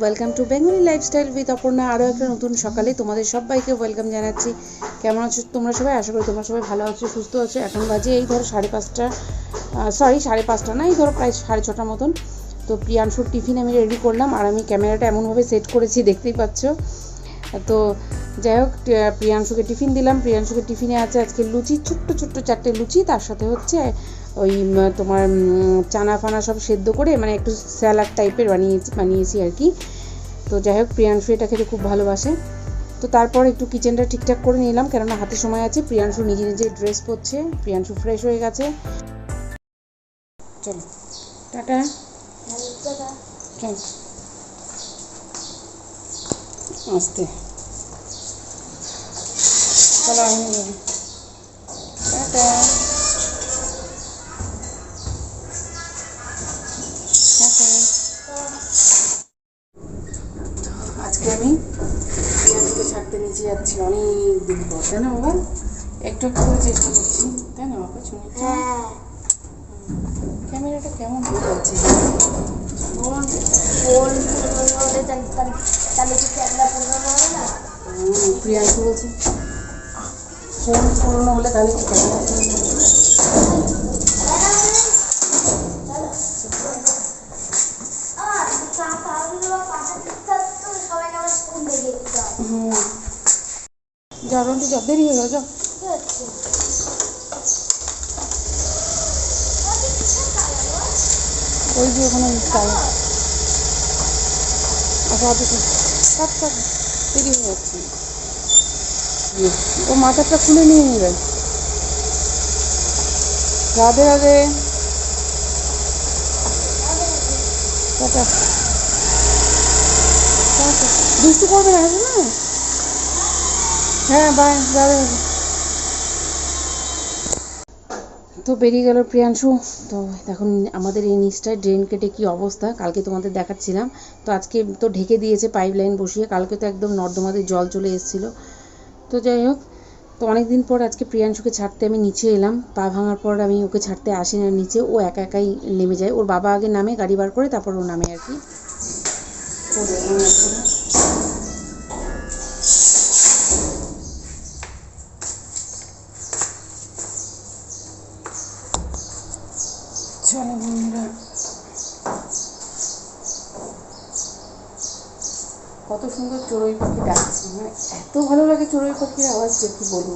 Welcome to Bengali lifestyle with Aparna আরও একটা নতুন সকালে তোমাদের সবাইকে ওয়েলকাম জানাচ্ছি। কেমন আছো তোমরা সবাই? আশা করি তোমরা সবাই ভালো আছো, সুস্থ আছো। এখন বাজে এই ধরো সাড়ে পাঁচটা সরি সাড়ে পাঁচটা না, এই ধরো প্রায় সাড়ে ছটার মতন। তো প্রিয়াংশুর টিফিন আমি রেডি করলাম আর আমি ক্যামেরাটা এমনভাবে সেট করেছি, দেখতেই পাচ্ছ। তো যাই হোক প্রিয়াংশুকে টিফিন দিলাম। প্রিয়াংশুকে টিফিনে আছে আজকে লুচি, ছোট্ট ছোট্ট চারটে লুচি। তার সাথে হচ্ছে ওই তোমার চানা ফানা সব সেদ্ধ করে মানে একটু স্যালাড টাইপের বানিয়েছি বানিয়েছি আর কি। তো যাই হোক, প্রিয়াংশু এটা খেতে খুব ভালোবাসে। তো তারপর একটু কিচেনটা ঠিকঠাক করে নিলাম, কেননা হাতে সময় আছে, প্রিয়াংশু নিজে নিজে ড্রেস পরছে, প্রিয়াংশু ফ্রেশ হয়ে গেছে। চলো, টাটা। চল। আসতে। চলো, আমি যাব। টাটা টাটা আজকে আমি পেঁয়াজকে ছাড়তে নিচে যাচ্ছি অনেক দিন পর তাই না বাবা? একটু একটু করে চেষ্টা করছি তাই না বাবা? শুনি ক্যামেরাটা কেমন? হয়ে যাচ্ছে প্রিয়াঙ্কু বলছে ফোন পুরনো হলে তাহলে কি ক্যামেরা যাও দেরি হয়ে গেল যাও। ওই যে ওখানে তাই আচ্ছা দেরি হয়ে যাচ্ছে। ও মাথাটা খুলে নিয়ে নেবে। রাধে রাধে। দুষ্টু করবে না না? হ্যাঁ বাই রাধে তো বেরিয়ে গেল প্রিয়াংশু। তো এখন আমাদের এই নিচটায় ড্রেন কেটে কি অবস্থা, কালকে তোমাদের দেখাচ্ছিলাম। তো আজকে তো ঢেকে দিয়েছে পাইপ লাইন বসিয়ে, কালকে তো একদম নর্দমাতে জল চলে এসেছিল। তো যাই হোক, তো অনেক দিন পর আজকে প্রিয়াংশুকে ছাড়তে আমি নিচে এলাম। পা ভাঙার পর আমি ওকে ছাড়তে আসি না নিচে, ও একা একাই নেমে যায়। ওর বাবা আগে নামে, গাড়ি বার করে তারপর ও নামে আর কি চলো, নেমে চলো। চলো বন্ধুরা কত সুন্দর চড়ুই পাখি ডাকছে। মানে এত ভালো লাগে চড়ুই পাখির আওয়াজ যে কি বলব।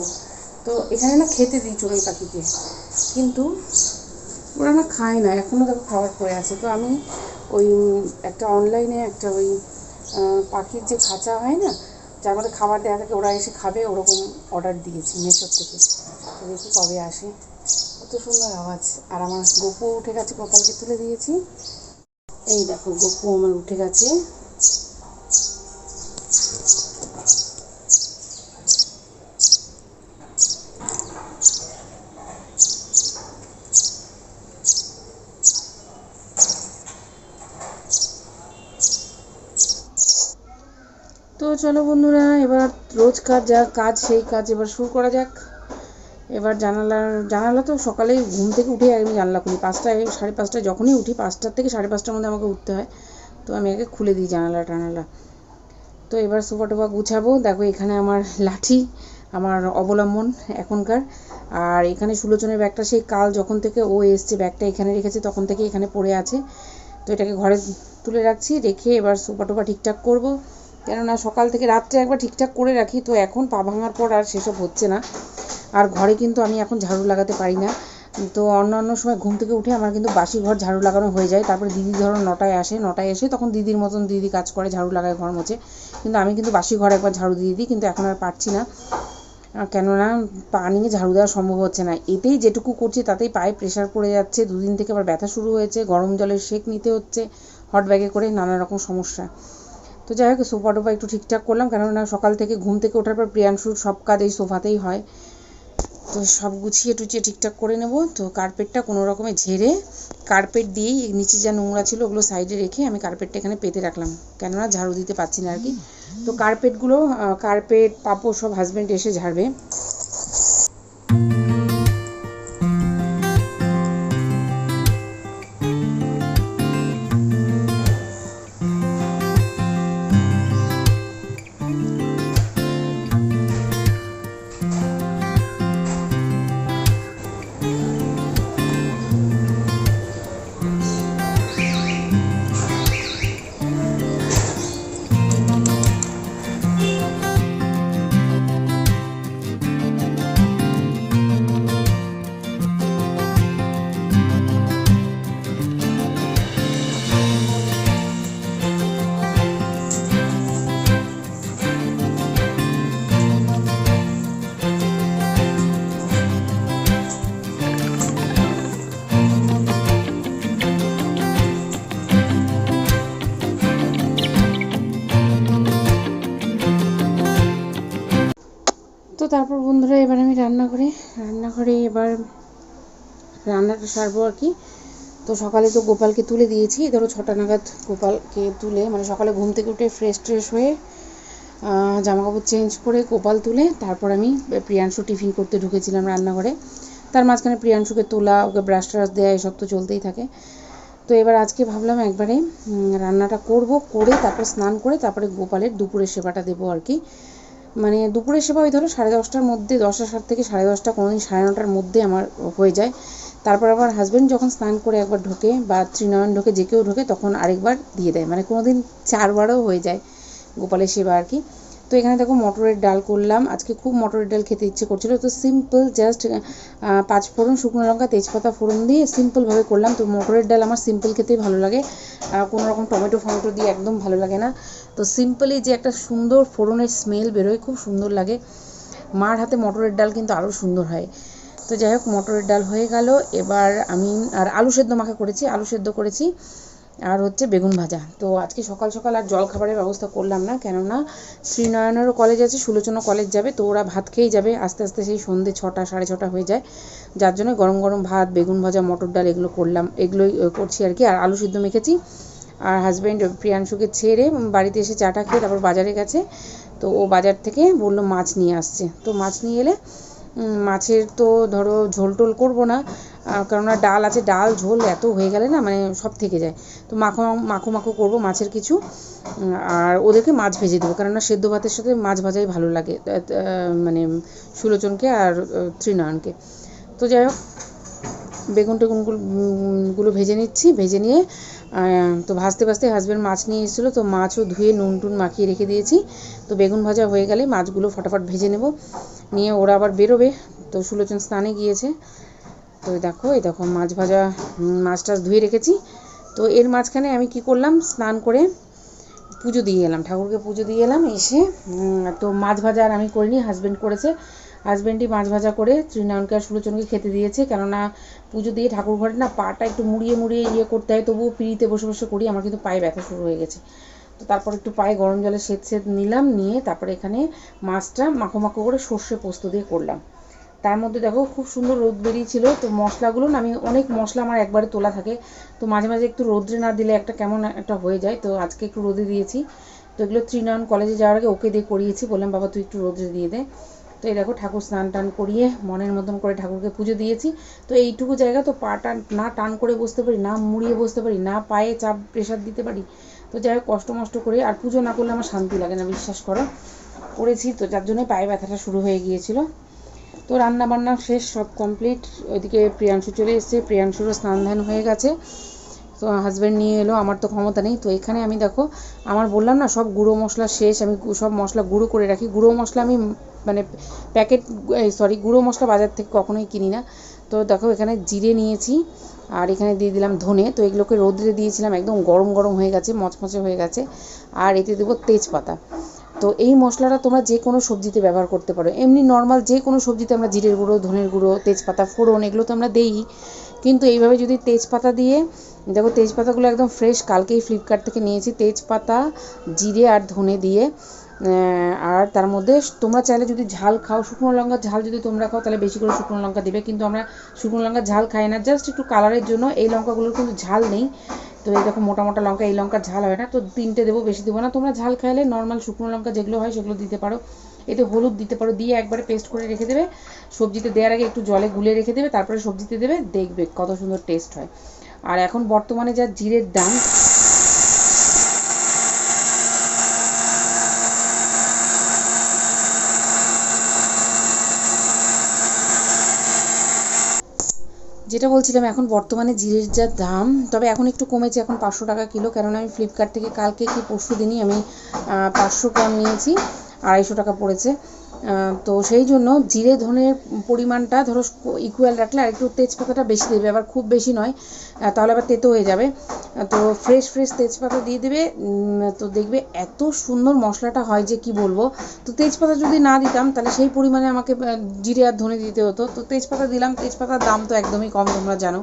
তো এখানে না খেতে দিই চড়ুই পাখিকে। কিন্তু ওরা না খায় না এখনও দেখো খাবার পড়ে আছে। তো আমি ওই একটা অনলাইনে একটা ওই পাখির যে খাঁচা হয় না, যার মধ্যে খাবার দেওয়া থাকে, ওরা এসে খাবে, ওরকম অর্ডার দিয়েছি মেশোর থেকে। দেখি কবে আসে। কত সুন্দর আওয়াজ। আর আমার গপু উঠে গেছে কপালকে তুলে দিয়েছি। এই দেখো, গপু আমার উঠে গেছে তো চলো বন্ধুরা, এবার রোজকার যা কাজ, সেই কাজ এবার শুরু করা যাক। এবার জানালার, জানালা তো সকালেই ঘুম থেকে উঠে আমি জানলা খুলি। পাঁচটায়, সাড়ে পাঁচটায় যখনই উঠি, পাঁচটার থেকে সাড়ে পাঁচটার মধ্যে আমাকে উঠতে হয়। তো আমি আগে খুলে দিই জানালা, টানালা। তো এবার সোফা টোফা গুছাবো। দেখো এখানে আমার লাঠি, আমার অবলম্বন এখনকার। আর এখানে সুলোচনের ব্যাগটা, সেই কাল যখন থেকে ও এসছে, ব্যাগটা এখানে রেখেছে, তখন থেকে এখানে পড়ে আছে। তো এটাকে ঘরে তুলে রাখছি, রেখে এবার সোফা টোফা ঠিকঠাক করব। কেননা সকাল থেকে রাত্রে একবার ঠিকঠাক করে রাখি, তো এখন পা ভাঙার পর আর সেসব হচ্ছে না। আর ঘরে কিন্তু আমি এখন ঝাড়ু লাগাতে পারি না। তো অন্য অন্য সময় ঘুম থেকে উঠে আমার কিন্তু বাসি ঘর ঝাড়ু লাগানো হয়ে যায়। তারপরে দিদি ধরো নটায় আসে, নটায় এসে তখন দিদির মতন দিদি কাজ করে, ঝাড়ু লাগায়, ঘর মোছে। কিন্তু আমি কিন্তু বাসি ঘর একবার ঝাড়ু দিয়ে দিই, কিন্তু এখন আর পারছি না। কেননা পা নিয়ে ঝাড়ু দেওয়া সম্ভব হচ্ছে না। এতেই যেটুকু করছি তাতেই পায়ে প্রেশার পড়ে যাচ্ছে। দুদিন থেকে আবার ব্যথা শুরু হয়েছে, গরম জলের সেক নিতে হচ্ছে হট ব্যাগে করে নানা রকম সমস্যা। তো যাই হোক, সোফা টোফা একটু ঠিকঠাক করলাম, কেননা সকাল থেকে ঘুম থেকে ওঠার পর প্রিয়াংশুর সব কাজ এই সোফাতেই হয়। তো সব গুছিয়ে টুচিয়ে ঠিকঠাক করে নেব। তো কার্পেটটা কোনো রকমে ঝেড়ে কার্পেট দিয়েই নিচে যা নোংরা ছিল ওগুলো সাইডে রেখে আমি কার্পেটটা এখানে পেতে রাখলাম। কেননা ঝাড়ু দিতে পারছি না আর কি। তো কার্পেটগুলো কার্পেট, পাপড় সব হাজব্যান্ড এসে ঝাড়বে। তারপর বন্ধুরা, এবার আমি রান্না করে রান্নাঘরে এবার রান্নাটা সারবো আর কি। তো সকালে তো গোপালকে তুলে দিয়েছি। ধরো ছটা নাগাদ গোপালকে তুলে মানে সকালে ঘুম থেকে উঠে ফ্রেশ ট্রেশ হয়ে জামা কাপড় চেঞ্জ করে গোপাল তুলে, তারপর আমি প্রিয়াংশু টিফিন করতে ঢুকেছিলাম রান্নাঘরে। তার মাঝখানে প্রিয়াংশুকে তোলা, ওকে ব্রাশ ট্রাশ দেওয়া এসব তো চলতেই থাকে। তো এবার আজকে ভাবলাম একবারে রান্নাটা করব, করে তারপর স্নান করে তারপরে গোপালের দুপুরের সেবাটা দেবো আর কি। মানে দুপুরের সেবা ওই ধরো সাড়ে দশটার মধ্যে, দশটা সাত থেকে সাড়ে দশটা কোনো দিন সাড়ে নটার মধ্যে আমার হয়ে যায়। তারপর আবার হাজব্যান্ড যখন স্নান করে একবার ঢোকে বা ত্রিনয়ন ঢোকে, যে কেউ ঢোকে তখন আরেকবার দিয়ে দেয়। মানে কোনো দিন চারবারও হয়ে যায় গোপালের সেবা আর কি। তো এখানে দেখো মটরের ডাল করলাম। আজকে খুব মটরের ডাল খেতে ইচ্ছে করছিল। তো সিম্পল জাস্ট পাঁচ ফোড়ন শুকনো লঙ্কা, তেজপাতা ফোড়ন দিয়ে সিম্পলভাবে করলাম। তো মটরের ডাল আমার সিম্পল খেতেই ভালো লাগে। কোনো রকম টমেটো ফমেটো দিয়ে একদম ভালো লাগে না। তো সিম্পলি যে একটা সুন্দর ফোড়নের স্মেল বেরোয়, খুব সুন্দর লাগে। মার হাতে মটরের ডাল কিন্তু আরও সুন্দর হয়। তো যাই হোক, মটরের ডাল হয়ে গেল। এবার আমি, আর আলু সেদ্ধ মাখা করেছি। আলু সেদ্ধ করেছি। আর হচ্ছে বেগুন ভাজা। তো আজকে সকাল সকাল আর জল খাবারের ব্যবস্থা করলাম না, কেননা শ্রীনয়নেরও কলেজ আছে, সুলোচনা কলেজ যাবে, তো ওরা ভাত খেয়েই যাবে। আস্তে আস্তে সেই সন্ধ্যে ছটা, সাড়ে ছটা হয়ে যায়। যার জন্য গরম গরম ভাত, বেগুন ভাজা, মটর ডাল এগুলো করলাম, এগুলোই করছি আর কি। আর আলু সিদ্ধ মেখেছি। আর হাজব্যান্ড প্রিয়াংশুকে ছেড়ে বাড়িতে এসে চাটা খেয়ে তারপর বাজারে গেছে। তো ও বাজার থেকে বলল মাছ নিয়ে আসছে। তো মাছ নিয়ে এলে মাছের তো ধরো ঝোল টোল করব না। কেননা ডাল আছে, ডাল, ঝোল এত হয়ে গেলে না মানে সব থেকে যায়। তো মাখো মাখো মাখো করব মাছের কিছু আর ওদেরকে মাছ ভেজে দেবো, কেননা সেদ্ধ ভাতের সাথে মাছ ভাজাই ভালো লাগে মানে সুলোচনকে আর ত্রিনয়নকে। তো যাই হোক, বেগুন টেগুনগুলো গুলো ভেজে নিচ্ছি, ভেজে নিয়ে তো ভাজতে ভাজতে হাজব্যান্ড মাছ নিয়ে এসেছিল, তো মাছও ধুয়ে নুন টুন মাখিয়ে রেখে দিয়েছি। তো বেগুন ভাজা হয়ে গেলে মাছগুলো ফটাফট ভেজে নেব, নিয়ে ওরা আবার বেরোবে, তো সুলোচন স্নানে গিয়েছে। তো দেখো, এই দেখো মাছ ভাজা মাছ টাছ ধুয়ে রেখেছি। তো এর মাঝখানে আমি কি করলাম? স্নান করে পুজো দিয়ে এলাম, ঠাকুরকে পুজো দিয়ে এলাম, এসে তো মাছ ভাজা আর আমি করিনি হাজব্যান্ড করেছে। হাজব্যান্ডই মাছ ভাজা করে ত্রিনায়নকে আর সুলোচনকে খেতে দিয়েছে, কেননা পুজো দিয়ে ঠাকুর ঘরে না পাটা একটু মুড়িয়ে মুড়িয়ে ইয়ে করতে হয়, তবুও পিড়িতে বসে বসে করি, আমার কিন্তু পায়ে ব্যথা শুরু হয়ে গেছে। তো তারপর একটু পায়ে গরম জলে সেদ সেদ নিলাম, নিয়ে তারপরে এখানে মাছটা মাখো মাখো করে সর্ষে পোস্ত দিয়ে করলাম। তার মধ্যে দেখো খুব সুন্দর রোদ বেরিয়েছিল, তো মশলাগুলো আমি অনেক মশলা আমার একবারে তোলা থাকে, তো মাঝে মাঝে একটু রোদ্রে না দিলে একটা কেমন একটা হয়ে যায়, তো আজকে একটু রোদে দিয়েছি। তো এগুলো ত্রিনয়ন কলেজে যাওয়ার আগে ওকে দিয়ে করিয়েছি, বললাম, বাবা, তুই একটু রোদ্রে দিয়ে দে। তো এই দেখো ঠাকুর স্নান টান করিয়ে মনের মতন করে ঠাকুরকে পুজো দিয়েছি। তো এইটুকু জায়গা তো পা টান, না টান করে বসতে পারি, না মুড়িয়ে বসতে পারি, না পায়ে চাপ, প্রেশার দিতে পারি, তো যাই হোক, কষ্ট মষ্ট করে, আর পুজো না করলে আমার শান্তি লাগে না, বিশ্বাস করো। করেছি, তো যার জন্য পায়ে ব্যথাটা শুরু হয়ে গিয়েছিল। তো রান্না বান্না শেষ, সব কমপ্লিট ওইদিকে প্রিয়াংশু চলে এসছে। প্রিয়াংশুরও স্নান ধ্যান হয়ে গেছে। তো হাজব্যান্ড নিয়ে এলো, আমার তো ক্ষমতা নেই। তো এখানে আমি দেখো, আমার বললাম না, সব গুঁড়ো মশলা শেষ। আমি সব মশলা গুঁড়ো করে রাখি। গুঁড়ো মশলা আমি মানে প্যাকেট সরি গুঁড়ো মশলা বাজার থেকে কখনোই কিনি না। তো দেখো, এখানে জিরে নিয়েছি, আর এখানে দিয়ে দিলাম ধনে। তো এগুলোকে রোদ্রে দিয়েছিলাম, একদম গরম গরম হয়ে গেছে, মচমচে হয়ে গেছে। আর এতে দেবো তেজপাতা। তো এই মশলাটা তোমরা যে কোনো সবজিতে ব্যবহার করতে পারো। এমনি নর্মাল যে কোনো সবজিতে আমরা জিরের গুঁড়ো, ধনের গুঁড়ো, তেজপাতা, ফোড়ন এগুলো তো আমরা দেই। কিন্তু এইভাবে যদি তেজপাতা দিয়ে, দেখো তেজপাতাগুলো একদম ফ্রেশ কালকেই ফ্লিপকার্ট থেকে নিয়েছি। তেজপাতা, জিরে আর ধনে দিয়ে আর তার মধ্যে তোমরা চাইলে যদি ঝাল খাও, শুকনো লঙ্কা ঝাল যদি তোমরা খাও, তাহলে বেশি করে শুকনো লঙ্কা দেবে। কিন্তু আমরা শুকনো লঙ্কার ঝাল খাই না। জাস্ট একটু কালারের জন্য এই লঙ্কাগুলোর কিন্তু ঝাল নেই। তো এই দেখো মোটা মোটা লঙ্কা, এই লঙ্কার ঝাল হয় না, তো তিনটে দেবো, বেশি দেবো না। তোমরা ঝাল খাইলে নর্মাল শুকনো লঙ্কা যেগুলো হয় সেগুলো দিতে পারো। এতে হলুদ দিতে পারো, দিয়ে একবারে পেস্ট করে রেখে দেবে। সবজিতে দেওয়ার আগে একটু জলে গুলে রেখে দেবে, তারপরে সবজিতে দেবে, দেখবে কত সুন্দর টেস্ট হয়। আর এখন বর্তমানে যা জিরের দাম যেটা বলছিলাম, এখন বর্তমানে জিরের যা দাম, তবে এখন একটু কমেছে, এখন পাঁচশো টাকা কিলো। কেননা আমি ফ্লিপকার্ট থেকে কালকে কি পরশু দিনই আমি পাঁচশো গ্রাম নিয়েছি, আড়াইশো টাকা পড়েছে। তো সেই জন্য জিরে ধনের পরিমাণটা ধরো ইকুয়াল রাখলে আর একটু তেজপাতাটা বেশি দেবে। আবার খুব বেশি নয় তাহলে আবার তেতো হয়ে যাবে। তো ফ্রেশ ফ্রেশ তেজপাতা দিয়ে দেবে। তো দেখবে এত সুন্দর মশলাটা হয় যে কি বলব? তো তেজপাতা যদি না দিতাম, তাহলে সেই পরিমাণে আমাকে জিরে আর ধনে দিতে হতো। তো তেজপাতা দিলাম, তেজপাতার দাম তো একদমই কম, তোমরা জানো।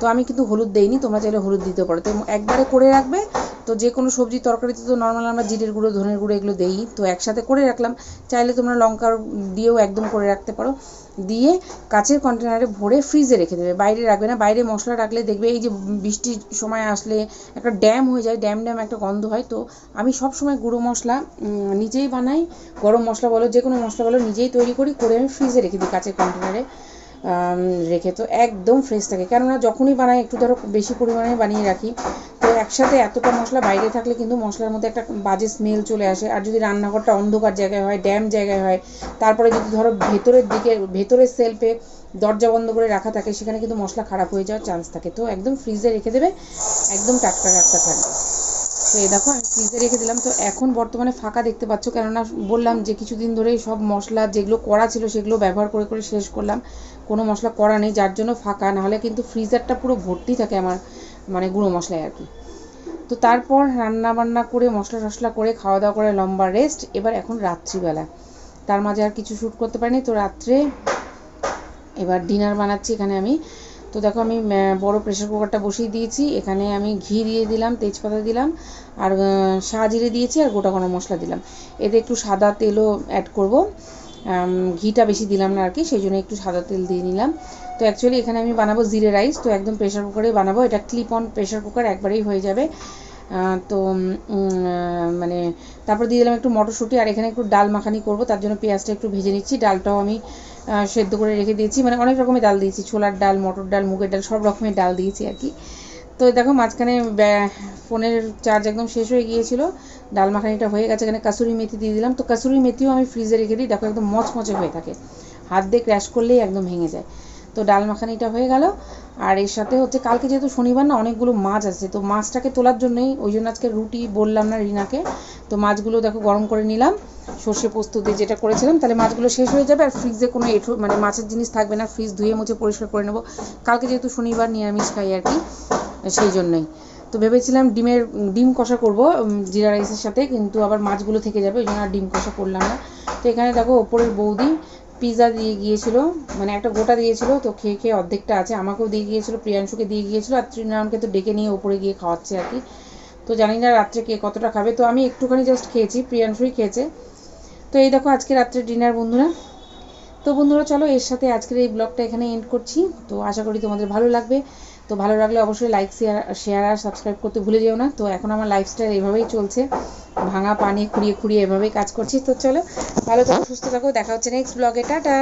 তো আমি কিন্তু হলুদ দেইনি, তোমরা চাইলে হলুদ দিতে পারো। তো একবারে করে রাখবে তো যে কোনো সবজি তরকারিতে তো নর্মাল আমরা জিরের গুঁড়ো, ধনের গুঁড়ো এগুলো দেই। তো একসাথে করে রাখলাম। চাইলে তোমরা লঙ্কার দিয়েও একদম করে রাখতে পারো। দিয়ে কাচের কন্টেনারে ভরে ফ্রিজে রেখে দেবে। বাইরে রাখবে না। বাইরে মশলা রাখলে দেখবে এই যে বৃষ্টির সময় আসলে একটা ড্যাম হয়ে যায়। ড্যাম ড্যাম একটা গন্ধ হয়। তো আমি সব সময় গুঁড়ো মশলা নিজেই বানাই। গরম মশলা বলো, যে কোনো মশলা বলো, নিজেই তৈরি করি, করে আমি ফ্রিজে রেখে দিই কাচের কন্টেনারে রেখে। তো একদম ফ্রেশ থাকে। কেননা যখনই বানাই, একটু ধরো বেশি পরিমাণে বানিয়ে রাখি একসাথে এতটা মশলা বাইরে থাকলে কিন্তু মশলার মধ্যে একটা বাজে স্মেল চলে আসে। আর যদি রান্নাঘরটা অন্ধকার জায়গায় হয়, ড্যাম জায়গায় হয়, তারপরে যদি ধরো ভেতরের দিকে, ভেতরের সেলফে দরজা বন্ধ করে রাখা থাকে, সেখানে কিন্তু মশলা খারাপ হয়ে যাওয়ার চান্স থাকে। তো একদম ফ্রিজে রেখে দেবে, একদম টাটকা টাটকা থাকবে। তো এই দেখো, আমি ফ্রিজে রেখে দিলাম। তো এখন বর্তমানে ফাঁকা দেখতে পাচ্ছ, কেননা বললাম যে কিছুদিন ধরেই সব মশলা যেগুলো করা ছিল, সেগুলো ব্যবহার করে করে শেষ করলাম। কোনো মশলা করা নেই, যার জন্য ফাঁকা। নাহলে কিন্তু ফ্রিজারটা পুরো ভর্তি থাকে আমার মানে গুঁড়ো মশলায় আর কি। তো তারপর রান্না বান্না করে মশলা টশলা করে খাওয়া দাওয়া করে, লম্বা রেস্ট এবার এখন রাত্রিবেলা। তার মাঝে আর কিছু শ্যুট করতে পারিনি, তো রাত্রে এবার ডিনার বানাচ্ছি এখানে আমি। তো দেখো আমি বড় প্রেশার কুকারটা বসিয়ে দিয়েছি, এখানে আমি ঘি দিয়ে দিলাম, তেজপাতা দিলাম, আর সাজিরে দিয়েছি, আর গোটা গরম মশলা দিলাম। এতে একটু সাদা তেলও অ্যাড করব। ঘিটা বেশি দিলাম না আর কি, সেই জন্য একটু সাদা তেল দিয়ে নিলাম। তো অ্যাকচুয়ালি এখানে আমি বানাবো জিরে রাইস, তো একদম প্রেশার কুকারে বানাবো। এটা ক্লিপ অন প্রেশার কুকার একবারেই হয়ে যাবে। তো মানে তারপর দিয়ে দিলাম একটু মটরশুঁটি, আর এখানে একটু ডাল মাখানি করব, তার জন্য পেঁয়াজটা একটু ভেজে নিচ্ছি। ডালটাও আমি সেদ্ধ করে রেখে দিয়েছি। মানে অনেক রকমের ডাল দিয়েছি। ছোলার ডাল, মটর ডাল, মুগের ডাল, সব রকমের ডাল দিয়েছি আর কি। তো দেখো মাঝখানে ফোনের চার্জ একদম শেষ হয়ে গিয়েছিল। ডাল মাখানিটা হয়ে গেছে। এখানে কাসুরি মেথি দিয়ে দিলাম। তো কাসুরি মেথিও আমি ফ্রিজে রেখে দিই। দেখো একদম মচমচে হয়ে থাকে। হাত দিয়ে ক্র্যাশ করলেই একদম ভেঙে যায়। তো ডাল মাখানিটা হয়ে গেল। আর এর সাথে হচ্ছে কালকে যেহেতু শনিবার না, অনেকগুলো মাছ আছে। তো মাছটাকে তোলার জন্যই, ওই জন্য আজকে রুটি বললাম না রিনাকে। তো মাছগুলো দেখো গরম করে নিলাম। সর্ষে পোস্ত দিয়ে যেটা করেছিলাম, তাহলে মাছগুলো শেষ হয়ে যাবে। আর ফ্রিজে কোনো এঁঠো মানে মাছের জিনিস থাকবে না। ফ্রিজ ধুয়ে মুছে পরিষ্কার করে নেব। কালকে যেহেতু শনিবার নিরামিষ খাই আর কি, সেই জন্যই। তো ভেবেছিলাম ডিমের, ডিম কষা করব জিরা রাইসের সাথে। কিন্তু আবার মাছগুলো থেকে যাবে, ওই জন্য আর ডিম কষা করলাম না। তো এখানে দেখো ওপরের বৌদি পিৎজা দিয়ে গিয়েছিল মানে একটা গোটা দিয়েছিল, তো খেয়ে খেয়ে অর্ধেকটা আছে, আমাকেও দিয়ে গিয়েছিল, প্রিয়াংশুকে দিয়ে গিয়েছিল, আর ত্রিনারায়ণকে তো ডেকে নিয়ে ওপরে গিয়ে খাওয়াচ্ছে আর কি। তো জানি না রাত্রে কে কতটা খাবে, তো আমি একটুখানি জাস্ট খেয়েছি, প্রিয়াংশুই খেয়েছে। তো এই দেখো আজকে রাত্রে ডিনার বন্ধুরা। তো বন্ধুরা, চলো এর সাথে আজকের এই ব্লগটা এখানে এন্ড করছি। তো আশা করি তোমাদের ভালো লাগবে। তো ভালো লাগলে অবশ্যই লাইক শেয়ার শেয়ার আর সাবস্ক্রাইব করতে ভুলে যেও না। তো এখন আমার লাইফস্টাইল এভাবেই চলছে। ভাঙা, পানি, খুঁড়িয়ে খুঁড়িয়ে এভাবেই কাজ করছি। তো চলো, ভালো থাকো, সুস্থ থাকো। দেখা হচ্ছে নেক্সট ব্লগে টাটা!